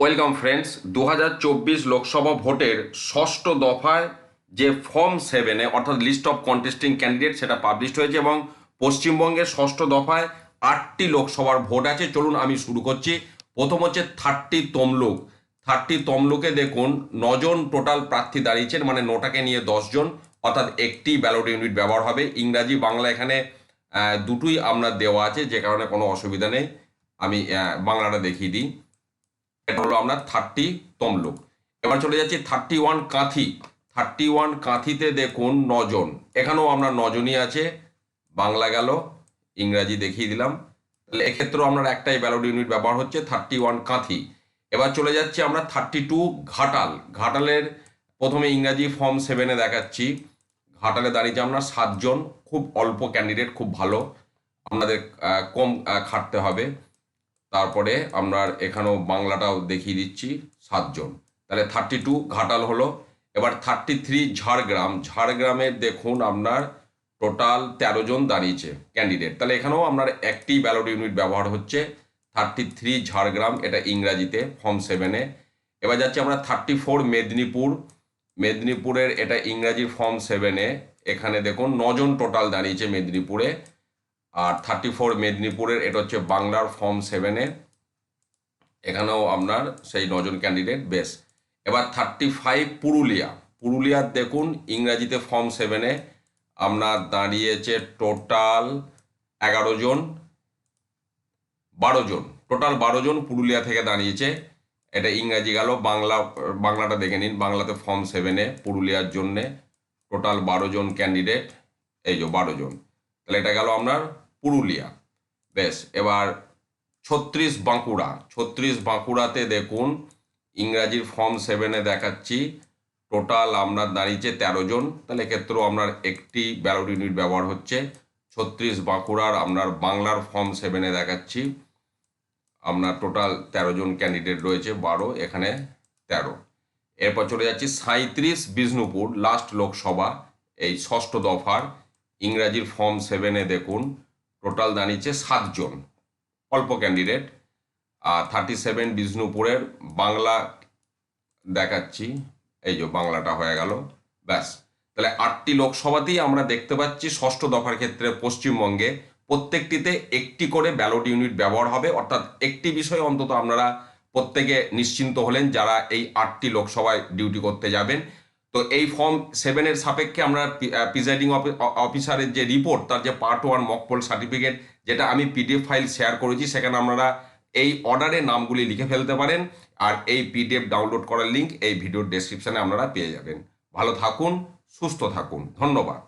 Welcome friends দু হাজার চব্বিশ লোকসভা ভোটের ষষ্ঠ দফায় যে ফর্ম সেভেনে, অর্থাৎ লিস্ট অফ কন্টেস্টিং ক্যান্ডিডেট সেটা পাবলিশ হয়েছে এবং পশ্চিমবঙ্গের ষষ্ঠ দফায় আটটি লোকসভার ভোট আছে। চলুন আমি শুরু করছি। প্রথম হচ্ছে থার্টি তমলুক। থার্টি তমলুকে দেখুন, নজন টোটাল প্রার্থী দাঁড়িয়েছেন মানে নোটাকে নিয়ে দশজন, অর্থাৎ একটি ব্যালট ইউনিট ব্যবহার হবে। ইংরাজি, বাংলা এখানে দুটোই আপনার দেওয়া আছে, যে কারণে কোনো অসুবিধা নেই। আমি বাংলাটা দেখিয়ে দিই। এটা হলো আপনার থার্টি তমলুক এবার চলে যাচ্ছি thirty one Kanthi. Thirty one কাঁথিতে দেখুন নজন। এখানেও আমরা নজনই আছে। বাংলা গেল, ইংরাজি দেখিয়ে দিলাম। তাহলে এক্ষেত্রেও আপনার একটাই ব্যালট ইউনিট ব্যবহার হচ্ছে থার্টি ওয়ান কাঁথি। এবার চলে যাচ্ছি আমরা থার্টি টু ঘাটাল। ঘাটালের প্রথমে ইংরাজি ফর্ম সেভেনে দেখাচ্ছি। ঘাটালে দাঁড়িয়েছে আপনার সাতজন। খুব অল্প ক্যান্ডিডেট খুব ভালো। আপনাদের কম খাটতে হবে। তারপরে আপনার এখানেও বাংলাটাও দেখিয়ে দিচ্ছি সাতজন। তাহলে থার্টি টু ঘাটাল হলো। এবার থার্টি থ্রি ঝাড়গ্রাম ঝাড়গ্রামের দেখুন আপনার টোটাল তেরো জন দাঁড়িয়েছে ক্যান্ডিডেট তাহলে এখানেও আপনার একটি ব্যালট ইউনিট ব্যবহার হচ্ছে। থার্টি থ্রি ঝাড়গ্রাম, এটা ইংরাজিতে ফর্ম সেভেনে এবার যাচ্ছি আমরা থার্টি ফোর মেদিনীপুর। মেদিনীপুরের এটা ইংরাজির ফর্ম সেভেনে এখানে দেখুন, নজন টোটাল দাঁড়িয়েছে মেদিনীপুরে। আর থার্টি ফোর মেদিনীপুরের, এটা হচ্ছে বাংলার ফর্ম সেভেনে এখানেও আপনার সেই নজন ক্যান্ডিডেট বেশ। এবার থার্টি ফাইভ পুরুলিয়া। পুরুলিয়ার দেখুন, ইংরাজিতে ফর্ম সেভেনে আপনার দাঁড়িয়েছে টোটাল এগারো জন, বারো জন। টোটাল বারো জন পুরুলিয়া থেকে দাঁড়িয়েছে। এটা ইংরাজি গেল, বাংলা, বাংলাটা দেখে নিন, বাংলাতে ফর্ম সেভেনে পুরুলিয়ার জন্যে। টোটাল বারো জন ক্যান্ডিডেট এই যে বারো জন। তাহলে এটা গেল আপনার পুরুলিয়া। বেশ, এবার ছত্রিশ বাঁকুড়া। ছত্রিশ বাঁকুড়াতে দেখুন, ইংরাজির ফর্ম সেভেনে দেখাচ্ছি। টোটাল আপনার দাঁড়িয়েছে তেরো জন। তাহলে ক্ষেত্রেও আপনার একটি ব্যালট ইউনিট ব্যবহার হচ্ছে। ছত্রিশ বাঁকুড়ার আপনার বাংলার ফর্ম সেভেনে দেখাচ্ছি। আপনার টোটাল তেরো জন ক্যান্ডিডেট রয়েছে, বারো, এখানে তেরো। এরপর চলে যাচ্ছি সাঁত্রিশ বিষ্ণুপুর লাস্ট লোকসভা, এই ষষ্ঠ দফার। ইংরাজির ফর্ম সেভেনে দেখুন টোটাল দাঁড়িয়েছে সাতজন অল্প ক্যান্ডিডেট আর থার্টি সেভেন বিষ্ণুপুরের বাংলা দেখাচ্ছি। এই যে বাংলাটা হয়ে গেল। ব্যাস। তাহলে আটটি লোকসভাতেই আমরা দেখতে পাচ্ছি ষষ্ঠ দফার ক্ষেত্রে পশ্চিমবঙ্গে প্রত্যেকটিতে একটি করে ব্যালট ইউনিট ব্যবহার হবে। অর্থাৎ একটি বিষয়ে অন্তত আপনারা প্রত্যেকে নিশ্চিন্ত হলেন যারা এই আটটি লোকসভায় ডিউটি করতে যাবেন। তো এই ফর্ম সেভেনের সাপেক্ষে আমরা প্রিজাইডিং অফিসারের যে রিপোর্ট তার যে পার্ট ওয়ান মকপল সার্টিফিকেট যেটা আমি পিডিএফ ফাইল শেয়ার করেছি, সেখানে আপনারা এই অর্ডারে নামগুলি লিখে ফেলতে পারেন, আর এই পিডিএফ ডাউনলোড করার লিঙ্ক এই ভিডিওর ডেসক্রিপশানে আপনারা পেয়ে যাবেন। ভালো থাকুন, সুস্থ থাকুন। ধন্যবাদ।